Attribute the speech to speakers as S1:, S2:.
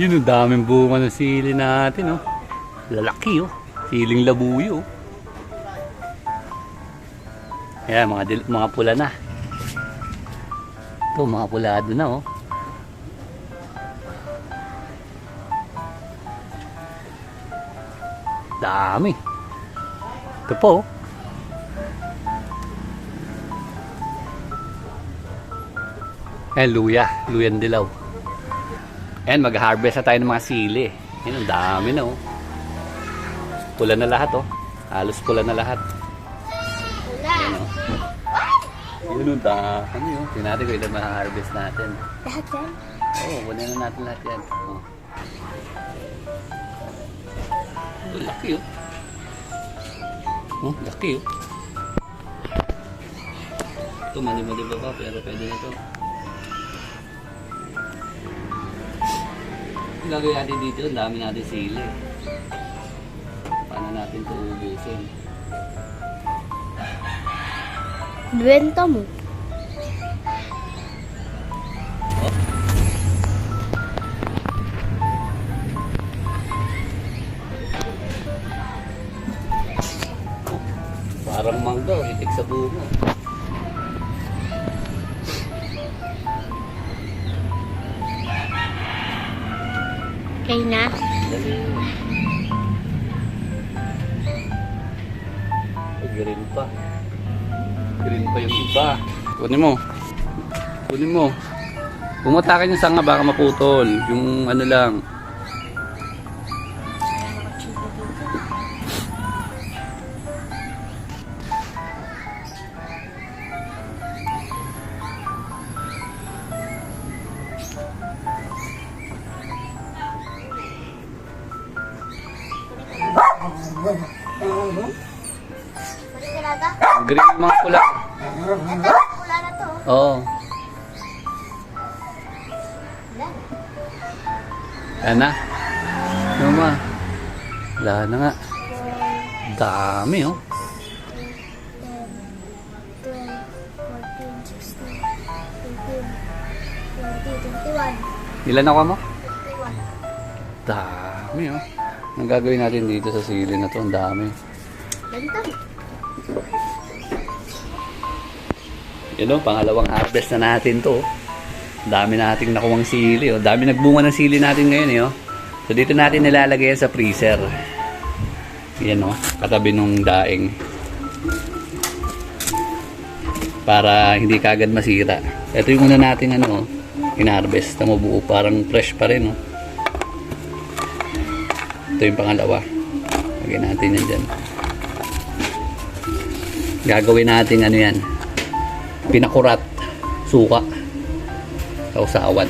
S1: Yun, ang daming bunga ng sili natin, oh. Lalaki, oh. Siling labuyo, oh. Ayan, mga, mga pula na. Ito, mga pulado na, oh. Dami. Ito po, oh. Ayan, luya. Luyan dilaw. Ayan, mag-harvest na tayo ng mga sili. Ayan, ang dami na, oh. Pula na lahat, oh. Halos pula na lahat.
S2: Wala.
S1: Yun, ang dami, oh. Tingnan natin kung ilan ma-harvest natin.
S2: Lahat yan?
S1: Oo, oh, kunin na natin lahat yan. Oh. Oh, laki, oh. Oh, laki, oh. Ito, mali-mali ba? Pero pwede na ito. Gagawin natin dito, ang dami natin sili. Paano natin ito ubusin?
S2: Benta mo.
S1: Parang mangga, itik sa bunga.
S2: Okay na?
S1: Green pa. Green pa yung iba. Kunin mo. Kunin mo. Pumatakan yung sanga baka maputol. Yung ano lang.
S2: Pwede talaga?
S1: Green yung mga pula.
S2: Ito, wala na to.
S1: Oo.
S2: Wala.
S1: Na. Ano ma? Wala na nga. Dami oh.
S2: 10, 12, 14, 16, 17, 18, 21.
S1: Ilan ako mo?
S2: 21.
S1: Dami oh. Ang gagawin natin dito sa sili na to, ang dami.
S2: Mo.
S1: Yan o, pangalawang harvest na natin to. oh. Dami nating nakuwang sili. Oh. Dami nagbunga ng sili natin ngayon. Eh, oh. So dito natin nilalagay sa freezer. Yan o, katabi nung daing. Para hindi kagad masira. Ito yung una nating ano, oh, in-harvest. Tamo buo, parang fresh pa rin. Oh. Ito yung pangalawa. Lagyan natin yan dyan. Gagawin natin ano yan, pinakurat, suka, kausawan.